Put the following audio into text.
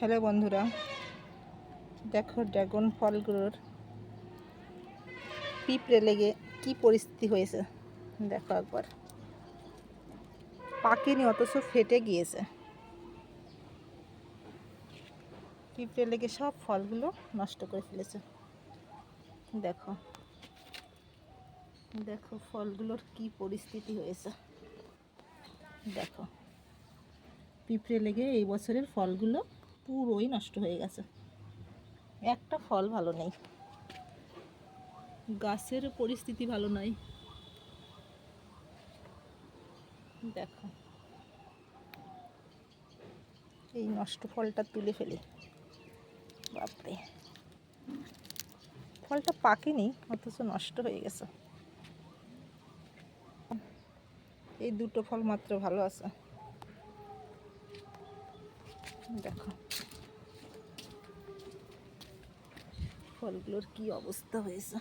Hello বন্ধুরা, দেখো dragon ফলগুলোর পিঁপড়ে লেগে কি পরিস্থিতি হয়েছে। দেখো একবার। পাকেনি, অথচ ফেটে গিয়েছে। পিঁপড়ে লেগে সব ফলগুলো নষ্ট করে ফেলেছে। দেখো দেখো ফলগুলোর কি পরিস্থিতি হয়েছে। দেখো, পিঁপড়ে লেগে এই বছরের ফলগুলো পুরোই নষ্ট হয়ে গেছে। একটা ফল ভালো নেই। গাছের পরিস্থিতি ভালো নয় দেখো। এই নষ্ট ফলটা তুলে ফেলি। বাপরে। ফলটা পাকেনি, অথচ নষ্ট হয়ে গেছে। এই দুটো ফল মাত্র ভালো আছে। দেখো। ফলগুলোর কি অবস্থা হয়েছে?